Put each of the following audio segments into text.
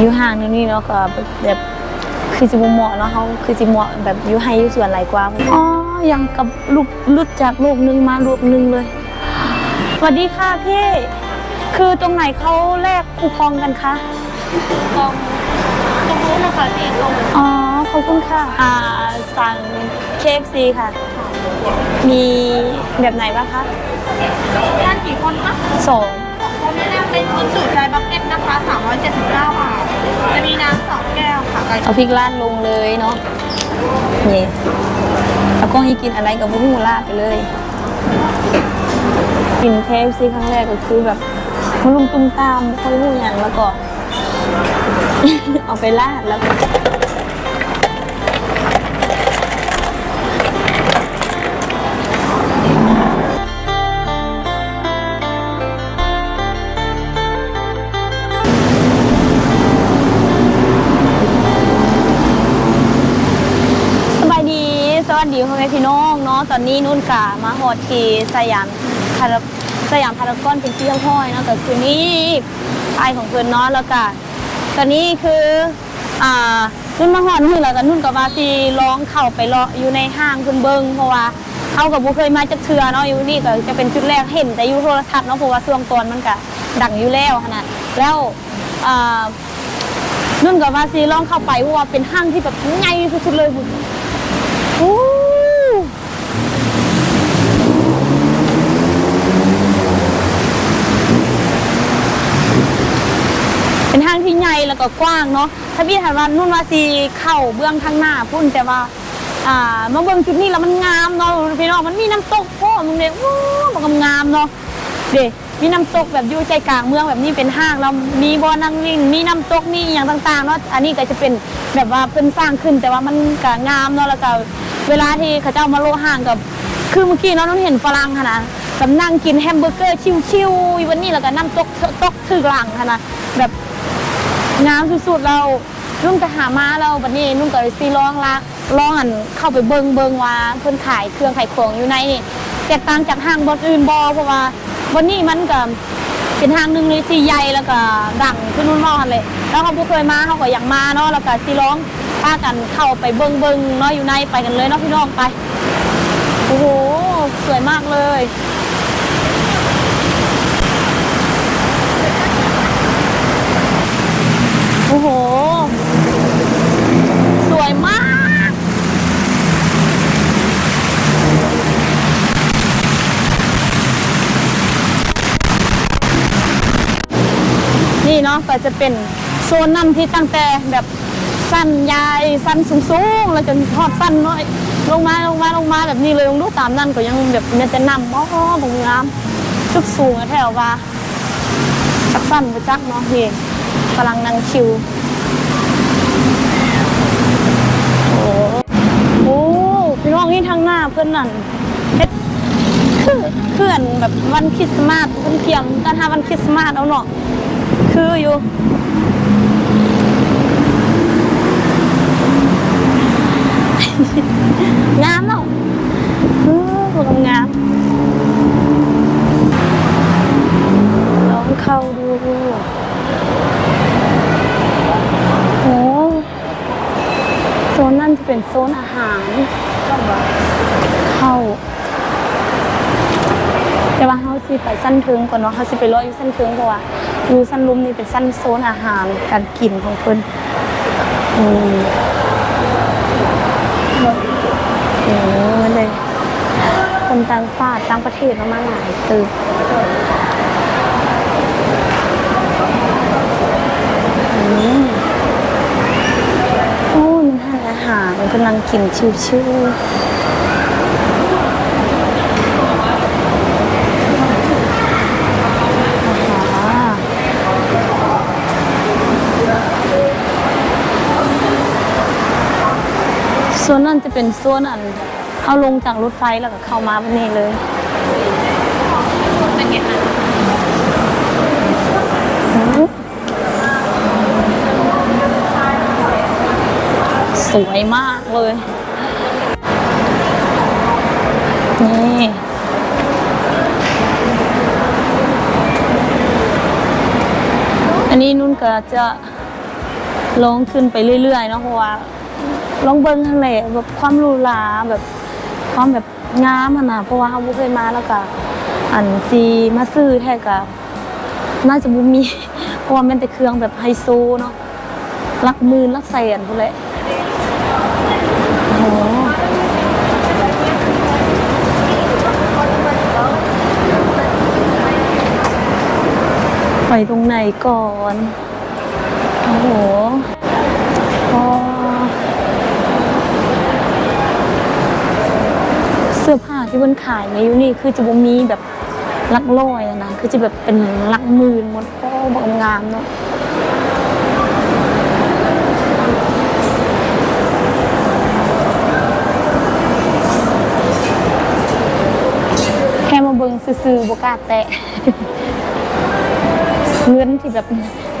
อยู่ห่างนึงนี่เนาะก็แบบคือสิบ่เหมาะเนาะเขาคือสิเหมาะแบบอยู่ให้อยู่ส่วนหลายกว่าอ๋อยังกับลูกลุดจากโลกหนึงมาโลกหนึงเลยสวัสดีค่ะพี่คือตรงไหนเขาแลกคูปองกันคะตรงตรงนู้นนะคะพี่ตรงอ๋อขอบคุณค่ะอ่าสั่ง KFC ค่ะ มีแบบไหนบ้างคะด้านกี่คนคะสองผม แนะนำเป็นคุณสูตรใจบักเก็ตนะคะ 379 บาท จะมีน้ำสองแก้วค่ะไก่เอาพริกราดลงเลยเนาะนี่แล้วก็ให้กินอะไรกับบุ้งราดไปเลย กิน KFC ครั้งแรกก็คือแบบมันลุมตุ้มตามเขาพูดอย่างแล้วก็ เอาไปราดแล้วก็ ดีพ่อแม่พี่น้องเนาะตอนนี้นุ่นกามาฮอดที่สยามพารากสยามพารากอนเป็นที่ห้อยเนาะก็คือนี่ป้ายของเพิ่นเนาะแล้วก็ตอนนี้คืออ่านุ่นมาฮอดนี่แล้วก็นุ่นกับว่าสิลองเข้าไปเลาะอยู่ในห้างเพิ่นเบิ่งเพราะว่าเขากับบ่เคยมาจักเทือเนาะอยู่นี่ก็จะเป็นจุดแรกเห็นแต่อยู่โทรทัศน์เนาะเพราะว่าช่วงตอนมันก็ดังอยู่แล้วขนาดแล้วอ่านุ่นกับว่าซีลองเข้าไปเพราะว่าเป็นห้างที่แบบใหญ่สุดๆเลยคุณโอ้เป็นห้างที่ ใหญ่แล้วก็กว้างเนาะถ้าพี่ถามว่านุ่นว่าซีเข้าเบื้องข้างหน้าพุ่นแต่ว่าอ่ามาเบื้องจุดนี้แล้วมันงามเนาะพี่น้องมันมีน้ำตกโอ้มึงเนี่ยโอ้มันก็งามเนาะเด็มีน้ำตกแบบอยู่ใจกลางเมืองแบบนี้เป็นห้างแล้วมีบ่อนั่งวิ่งมีน้ำตกมีอย่างต่างๆเนาะอันนี้ก็จะเป็นแบบว่าเพิ่นสร้างขึ้น แต่ว่ามันก็งามเนาะแล้วก็เวลาที่เขาเจ้ามาโลห้างกับคือเมื่อกี้เนาะน้องเห็นฝรั่งค่ะนะกับนั่งกินแฮมเบอร์เกอร์ชิวๆวันนี้แล้วก็น้ำตกตกถือหลังค่ะนะแบบ งามสุดๆเรานุ่นไปหามาแล้ววันนี้นุ่นก็เลยซีลองละลองอันเข้าไปเบิงเบิงว่าเพิ่นขายเครื่องขายของอยู่ในนี่แตกต่างจากห้างบอนอื่นบอเพราะว่าวันนี้มันก็เป็นห้างหนึ่งเลยที่ใหญ่แล้วก็ดังขึ้นนุ่นว่ากันเลย แล้วเขาบ่เคยมาเขาก็อยากมาเนาะแล้วก็ซีลองพากันเข้าไปเบิงเบิงเนาะอยู่ในไปกันเลยเนาะพี่น้องไปโอ้โหสวยมากเลย โอ้โห สวยมาก นี่เนาะก็จะเป็นโซนนั่นที่ตั้งแต่แบบสั้นยายสั้นสูงๆ แล้วจนทอดสั้นน้อยลงมาลงมาลงมาแบบนี้เลยลงดูตามนั่นก็ยังแบบมันจะนำอ๋อบงงามชุกสูงแถวว่าจักสั้นไปจักเนาะเฮ กำลังนั่งคิวโอ้โหพี่น้องนี่ทางหน้าเพื่อนนั่นเฮ็ดคือเพื่อนแบบวันคริสต์มาสเพื่อนเพียมการทาวันคริสต์มาสเอาเนาะคืออยู่ งามเนาะเออคนงามลองเข้าดู โอ้โซนนั่นจะเป็นโซนอาหาร เข้า แต่ว่าเขา สั้นเทิงก่อนเนาะเขาสิไปรออยู่สั้นเทิงเพราะว่าอยู่สั้นลุมนี่เป็นสั้นโซนอาหารการกินของเพิ่นอืมโอ้มันเลยคนต่างชาติต่างประเทศมาหลายตึกอืมโอ้มันทานอาหารกำลังกินชิวๆอาหาร ส่วนนั้นจะเป็นส่วนอันเอาลงจากรถไฟแล้วก็เข้ามาแบบนี้เลยเป็นไงคะสวยมากเลย นี่อันนี้นุ่นก็จะลงขึ้นไปเรื่อยๆเนาะเพราะว่า ลองเบิ้งทั้งแหลแบบความหรูหราแบบความแบบงามอะนะเพราะว่าเขาบ่เคยมาแล้วก็อันซีมาซื้อแท้ก็น่าจะบ่มีเพราะว่ามันแต่เครื่องแบบไฮโซเนาะลักหมื่นลักแสนพุ่นแหละโอ้โหไปตรงไหนก่อน โอ้โหพอ เสื้อผ้าที่มันขายในยูนี่คือจะบ่มีแบบลักร้อยอะนะคือจะแบบเป็นลักหมื่นหมดโอ้บอกงามเนาะแค่มาเบิ่งซื่อๆบกาแตะเงินที่แบบ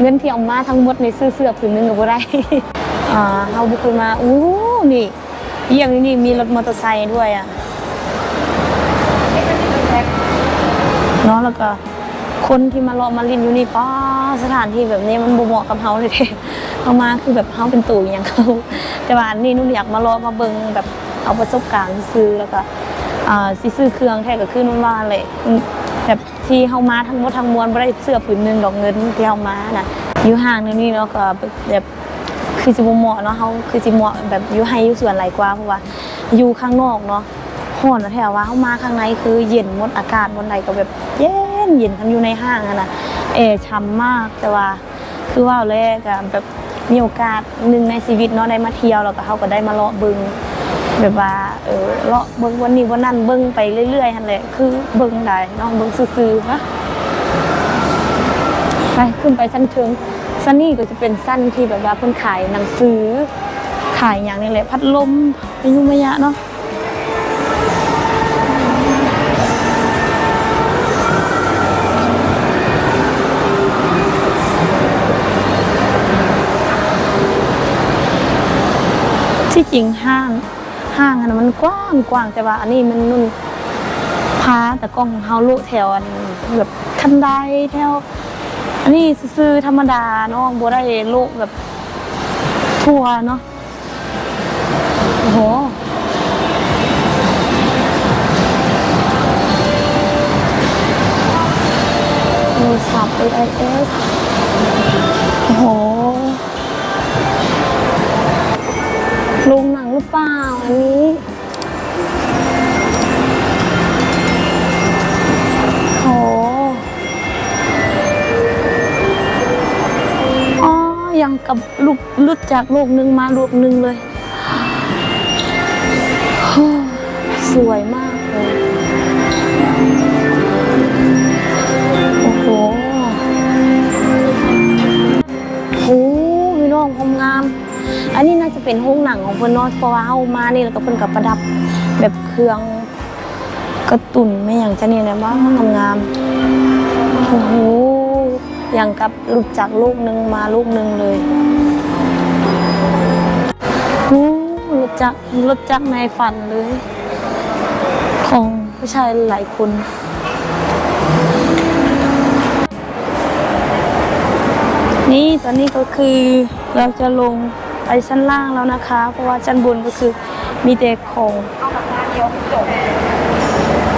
เงินที่เอามาทั้งหมดในซื้อเสื้อผืนนึงก็บ่ได้อ่าเฮาบ่เคยมาอู้นี่เยี่ยงนี่มีรถมอเตอร์ไซค์ด้วยอะ เนาะแล้วก็คนที่มารอมาลินอยู่นี่ป้าสถานที่แบบนี้มันบ่เหมาะกับเฮาเลยเด้เอามาคือแบบเฮาเป็นตู่อย่างเขาแต่ว่านนี้นุ่นอยากมารอมาเบิ่งแบบเอาประสบการณ์ซื้อแล้วก็อ่าสิซื้อเครื่องแท้ก็คือนุ่นว่าเลยแบบที่เฮามาทั้งหมดทั้งมวลบ่ได้เสื้อผืนนึงดอกเงินที่เฮามาน่ะอยู่ห่างนึงนี่เนาะก็แบบคือสิบ่เหมาะเนาะเฮาคือสิเหมาะแบบอยู่ให้อยู่สวนหลายกว่าเพราะว่าอยู่ข้างนอกเนาะ ร้อนแท้ว่าเฮามาข้างในคือเย็นหมดอากาศบนใดก็แบบเย็นเย็นคันอยู่ในห้างอะนะแอช่ำมากแต่ว่าคือว่าแรกอะแบบมีโอกาสหนึ่งในชีวิตเนาะได้มาเที่ยวแล้วก็เขาก็ได้มาเลาะเบิงแบบว่าเออเลาะเบิงวันนี้วันนั้นเบิงไปเรื่อยๆหั่นแหละคือเบิงได้เนาะเบิงซื่อๆนะไปขึ้นไปชั้นเชิงซันนี่ก็จะเป็นสั้นที่แบบว่าเพิ่นขายหนังสือขายอย่างนี้แหละพัดลมพายุมยะเนาะ ที่จริงห้างห้างอันมันกว้างกว้างแต่ว่า อันนี้มันนุ่นพาแต่กล้องของเฮาลุแถวอันแบบคันไดแถวอันนี้ซื้อธรรมดาเนาะบ่ได้ลกแบบทัวเนาะโอ้โหโทรศัพท์ AIS ลุดจากโลกหนึ่งมาโลกหนึ่งเลย สวยมากเลย โอ้โหโอ้พี่น้องความงาม อันนี้น่าจะเป็นห้องหนังของเพื่อนนอะเพราะว่าเอามานี่แล้วก็เพิ่นกับประดับแบบเครื่องกระตุนไม่อย่างจะเนี่ยนะว่างามโอ้โหอย่างกับหลุดจากลูกหนึ่งมาลูกหนึ่งเลย จากหลุดจากในฝันเลย ของผู้ชายหลายคนนี่ตอนนี้ก็คือเราจะลงไปชั้นล่างแล้วนะคะ เพราะว่าชั้นบนก็คือมีแต่ของ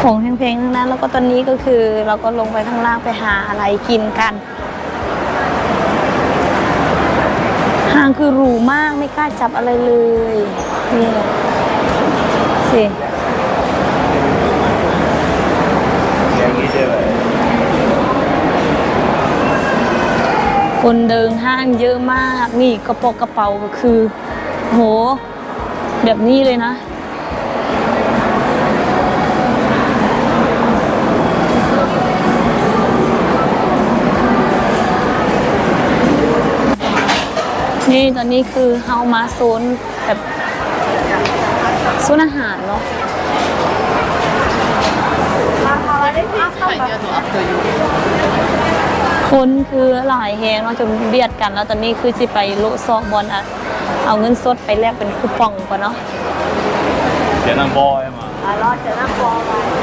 ของแพงๆทั้งนั้น แล้วก็ตอนนี้ก็คือเราก็ลงไปข้างล่างไปหาอะไรกินกัน ห้างคือหรูมากไม่กล้าจับอะไรเลย นี่สิคนเดินห้างเยอะมาก นี่กระเป๋ากระเป๋าก็คือ โห แบบนี้เลยนะ นี่ตอนนี้คือเฮามาโซน ซนอาหารเนาะ คนคือหลายแฮงเนาะจนเบียดกันแล้วตอนนี้คือสิไปโละซอกบอลอะเอาเงินสดไปแลกเป็นคูปองก่อนเนาะ Việt Nam Boy mà รอดจะนั่งบอไ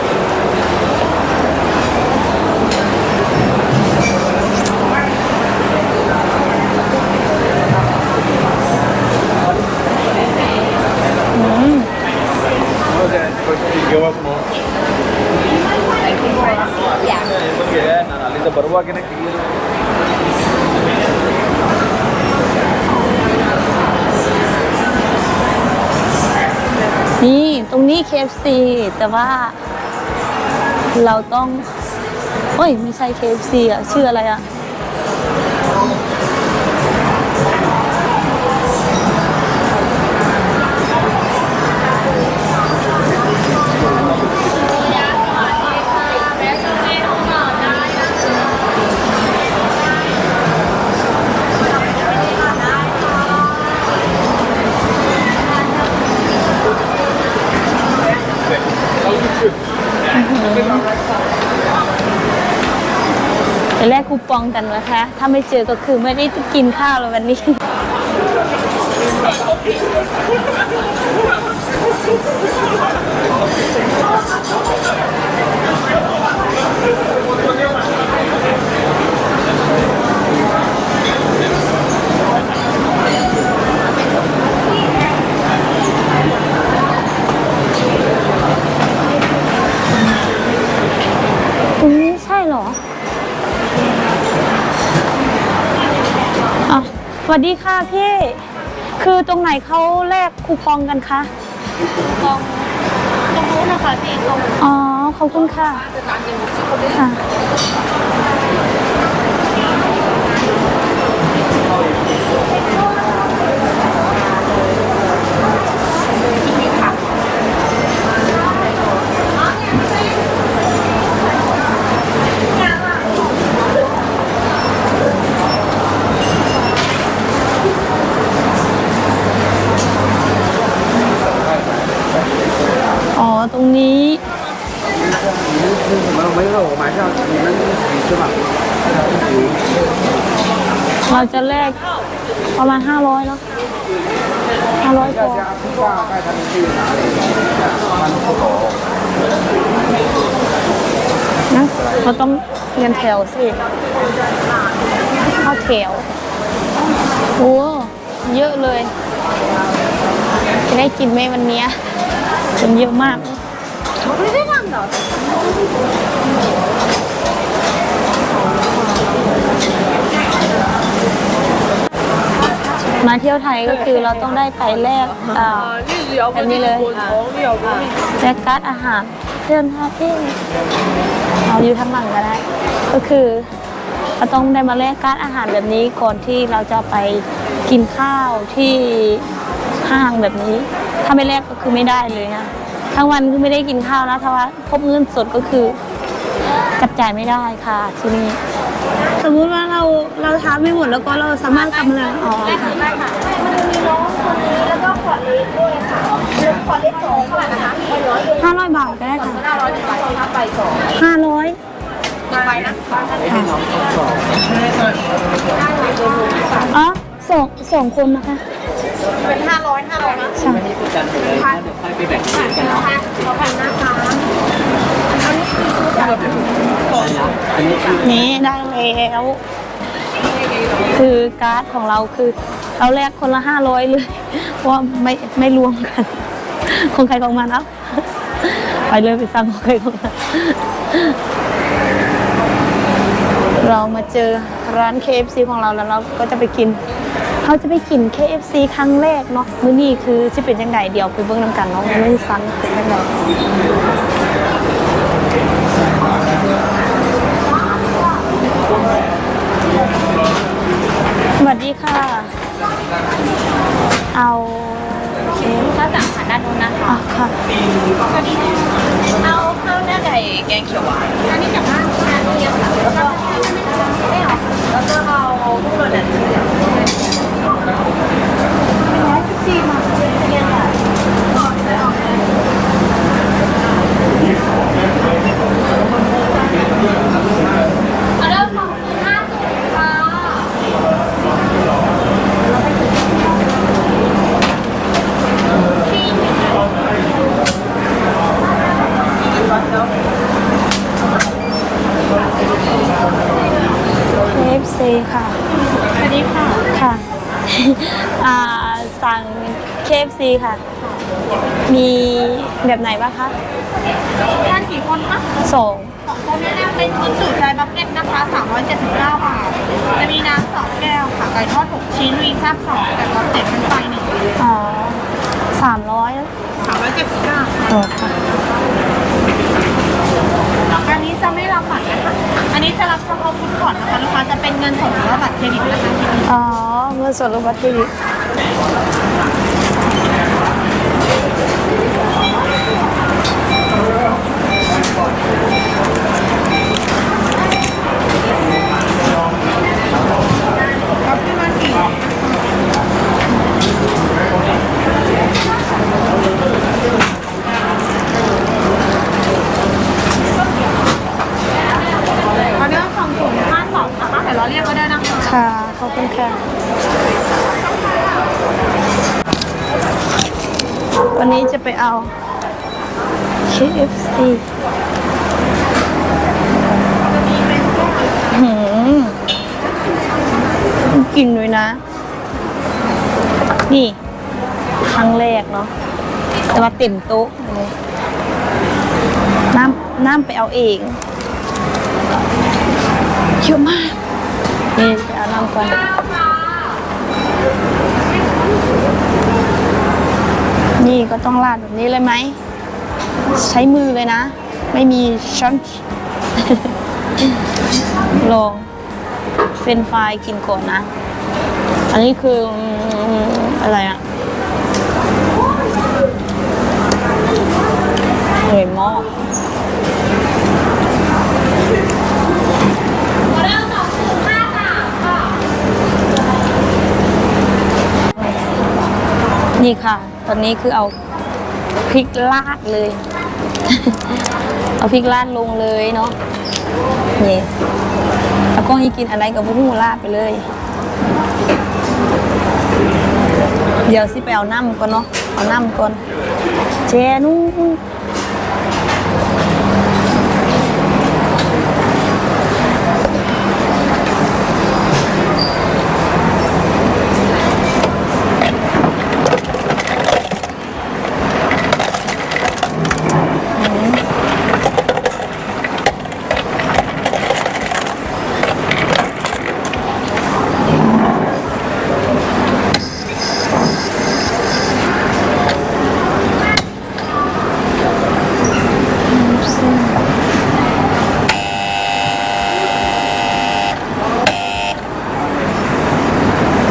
ಅಲ್ಲಿಂದ ಬರುವಾಗಿನ นี่ตรงนี้ KFC แต่ว่าเราต้อง โอ้ยไม่ใช่ KFC อะชื่ออะไรอะ องกันนะคะ ถ้าไม่เจอก็คือไม่ได้กินข้าวแล้ววันนี้ วัสดีค่ะพี่ คือตรงไหนเขาแลกคูปองกันคะตรงตรงนู้นนะคะพี่ตรงอ๋อขอบคุณค่ะค่ะ อ๋อ ตรงนี้ mấy cái đồ mà sao thì nó chứ mà เราจะแลกประมาณ500เนาะ500พอ chúng ta cái thằng gì là มันก็ขอนะเราต้องเรียนแถวสิเข้าแถวโอ้เยอะเลย จะได้กินไหมวันนี้ยคนเยอะมาก มาเที่ยวไทยก็คือเราต้องได้ไปแลกอ่าแบบนี้เลยแลกการ์ดอาหารเพื่อนพาพี่เอาอยู่ทางหลังก็ได้ ก็คือเราต้องได้มาแลกการ์ดอาหารแบบนี้ก่อนที่เราจะไปกินข้าวที่ห้างแบบนี้ ถ้าไม่แลกก็คือไม่ได้เลยนะทั้งวันคือไม่ได้กินข้าวนะถ้าว่าพบเงินสดก็คือจับจ่ายไม่ได้ค่ะที่นี่ สมมุติว่าเราเราทานไม่หมดแล้วก็เราสามารถกำลังอ๋อค่ะได้ค่ะมันมีน้องคนนี้แล้วก็ขวดเล็กด้วยค่ะขวดเล็กสองเท่าไหร่นะคะห้าร้อยบาทก็ได้ค่ะห้าร้อยหนึ่งใบถ้าใบสองห้าร้อยหนึ่งใบนะอ๋อสองสองคนนะคะเป็นห้าร้อยห้าร้อยนะใช่กันเลยนะเดี๋ยวค่อยไปแบ่งกันเนาะขอผ่านนะคะอันนี้คือ นี่ได้แล้ว คือการ์ดของเราคือเราแลกคนละห้าร้อยเลยเพราะว่าไม่ไม่รวมกันของใครของมันเอาไปเลยไปสั่งของใครของมันเรามาเจอร้าน KFC ของเราแล้วเราก็จะไปกินเขาจะไปกิน KFC ครั้งแรกเนาะมื้อนี้คือจะเป็นยังไงเดี๋ยวไปเบิ่งน้ำกันเนาะมื้อซันเป็นยังไง สวัสดีค่ะ เอาเค้กถ้าสั่งผ่านด้านนู้นนะคะอะค่ะเอาข้าวหน้าไก่แกงเขียวหวานอันนี้จากบ้านอันนี้ยังค่ะแล้วก็ไม่เอาแล้วก็เอาพวกเราเนี่ย เอาเริ่มของคุณห้าสิบค่ะเคฟซีค่ะ สวัสดีค่ะ ค่ะ อ่า สั่งเคฟซีค่ะ มีแบบไหนบ้างคะ ท่านกี่คนคะ สอง ชิ้นวีซ่าสองไก่ทอดเจ็ดเป็นไฟหนึ่งอ๋อสามร้อย379อยเจ็ดสิบเก้าอ๋อค่ะอันนี้จะไม่รับบัตรนะคะ อันนี้จะรับเฉพาะฟุตก่อนนะคะลูกค้าจะเป็นเงินสดหรือว่าบัตรเครดิตนะคะอ๋อ เงินสดหรือบัตรเครดิต รับขึ้นมาสี่ออเดอร์สองศูนย์ห้าสองนะคะเดี๋ยวเราเรียกก็ได้นะคะค่ะ ขอบคุณค่ะ วันนี้จะไปเอา KFC หืมกินด้วยนะ นี่ ครั้งแรกเนาะแต่ว่าเต็มโต๊ะน้ำน้ำไปเอาเองเยอะมาก นี่ไปเอาน้ำก่อนนี่ก็ต้องราดแบบนี้เลยไหม ใช้มือเลยนะ ไม่มีช้อนลองเป็นไฟกินก่อนนะ อันนี้คืออืมอะไรอะเหนื่อยมาก นี่ค่ะ ตอนนี้คือเอาพริกลาดเลย เอาพริกลาดลงเลยเนาะนี่แล้วก็ให้กินอะไรกับบุ้งลาดไปเลย เดี๋ยวสิไปเอาน้ำก่อนเนาะเอาน้ำก่อนเจนู่น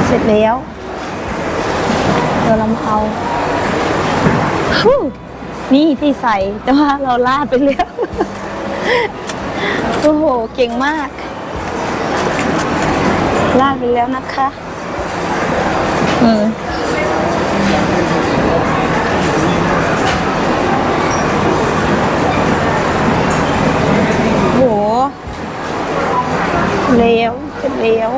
เสร็จแล้ว เดี๋ยวเรามาเอาฮู้ นี่ที่ใส่แต่ว่าเราลาดไปแล้วโอ้โห เก่งมาก ลาดไปแล้วนะคะ อืม โหเลี้ยวเป็นเลี้ยว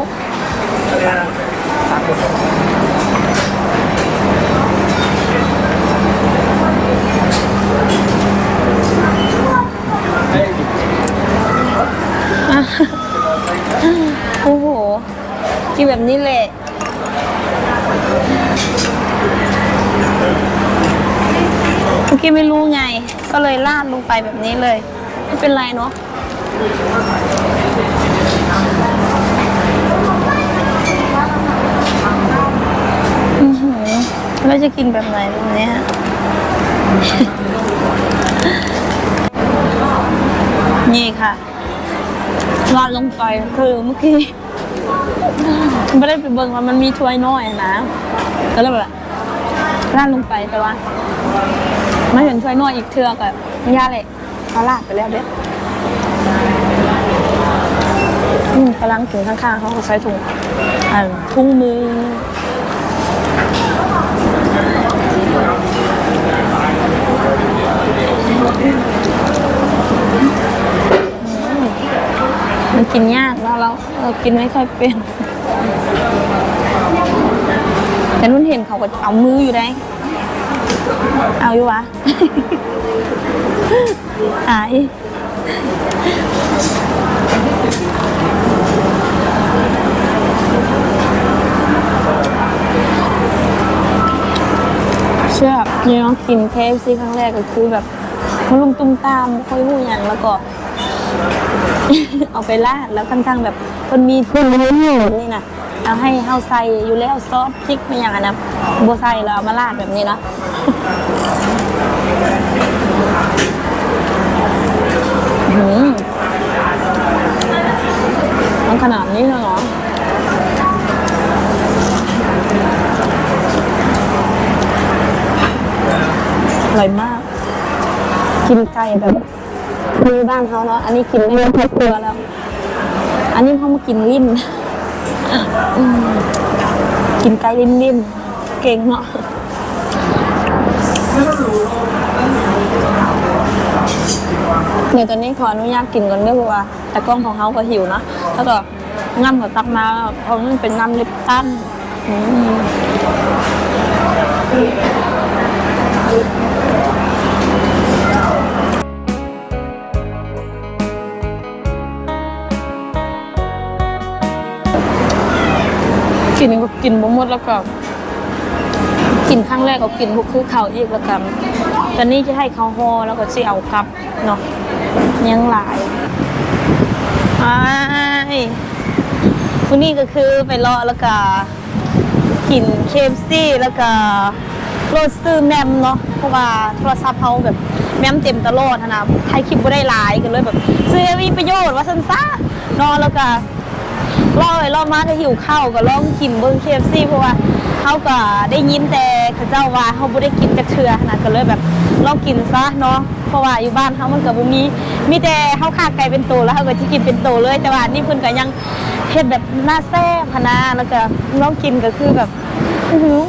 โอ้โหกินแบบนี้แหละ เมื่อกี้ไม่รู้ไง ก็เลยลาดลงไป แบบนี้เลย ไม่เป็นไรเนาะแล้วจะกินแบบไหนแบบเนี้ยนี่ค่ะราดลงไปคือเมื่อกี้ไม่ได้ไปเบิ่งว่ามันมีถ้วยน้อยนะก็เลยแบบราดลงไปแต่ว่าไม่เห็นถ้วยน้อยอีกเทือกอะ ย่าเลยเขาลาดไปแล้วเด้อืมกำลังถึงข้างๆเขาก็ใช้ถุงอ่าถุงมือมันกินยากแล้วเราเรากินไม่ค่อยเป็นแต่นุ่นเห็นเขาก็เอามืออยู่ได้ เอาอยู่วะ อายเชื่อเนี่ยน้องกินเคฟซีครั้งแรกก็คือแบบลุมตุ้มตามค่อยหูอย่างแล้วก็ เอาไปราดแล้วค่อนข้างแบบคนมีทุนรู้อยู่นี่นะเอาให้เฮาใส่อยู่แล้วซอสพริกไม่อย่างนั้นนะบัวใส่แล้วเอามาราดแบบนี้นะ อืมมันขนาดนี้เลยเหรอ อร่อยมาก กินไก่ แบบมือบ้านเขาเนาะอันนี้กินไม่ครอบครัวแล้ว อันนี้เขามากินลิ้นกินไก่ลิ้นลิ้นๆเก่งเนาะเดี๋ยวตอนนี้ขออนุญาตกินก่อนด้อเพราะว่าแต่กล้องของเขาก็หิวนะแล้วก็ง่ำกับตักมาเพราะมันเป็นง่ำลิปตันอืม กินก็กินบ่หมดแล้วก็ กินครั้งแรกก็กินพวกคือเขาวอีกแล้วกันตอนนี้จะให้เขาห่อแล้วก็จะเอากลับเนาะยังหลายไอ้วันนี้ก็คือไปเลาะแล้วก็กินเคฟซี่แล้วก็โรดซื้อแมมเนาะเพราะว่าโทรศัพท์เขาแบบแมมเต็มตลอดนะถ่ายคลิปบ่ได้หลายกันเลยแบบ ซื้อมีประโยชน์ว่าซั่นซะเนาะแล้วก็ รอไปรอมาก็หิวข้าวก็ลองกินเบิ้งเคฟซี่เพราะว่าเขาก็ได้ยินแต่เขาเจ้าว่าเขาบ่ได้กินจักเทือนะก็เลยแบบลองกินซะเนาะเพราะว่าอยู่บ้านเขามันก็บ่มีมีแต่เขาขาไก่เป็นตัวแล้วเขาก็สิกินเป็นตัวเลย แต่ว่านี่เพิ่นก็ยังเฮ็ดแบบหน่าแซ่บหั้นนะแล้วก็ลองกินก็คือแบบอื้อหือ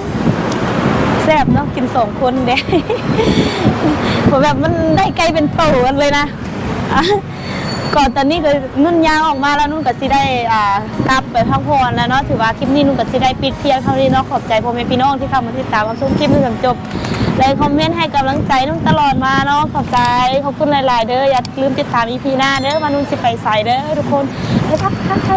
แซ่บเนาะกินสองคนเด้เพราะแบบมันได้ไก่เป็นตัวกันเลยนะ ก่อนตอนนี้ก็นุ่นยางออกมาแล้วนุ่นก็สิได้อ่ากลับไปพักผ่อนแล้วเนาะถือว่าคลิปนี้นุ่นก็สิได้ปิดเพียงเท่านี้เนาะขอบใจพ่อแม่พี่น้องที่เข้ามาติดตามรับชมคลิปนี้จนจบและคอมเมนต์ให้กำลังใจนุ่นตลอดมาเนาะขอบใจขอบคุณหลาย ๆ เด้ออย่าลืมติดตามอีพีหน้าเด้อมานุ่นสิไปใส่เด้อทุกคนไปพักพักใคร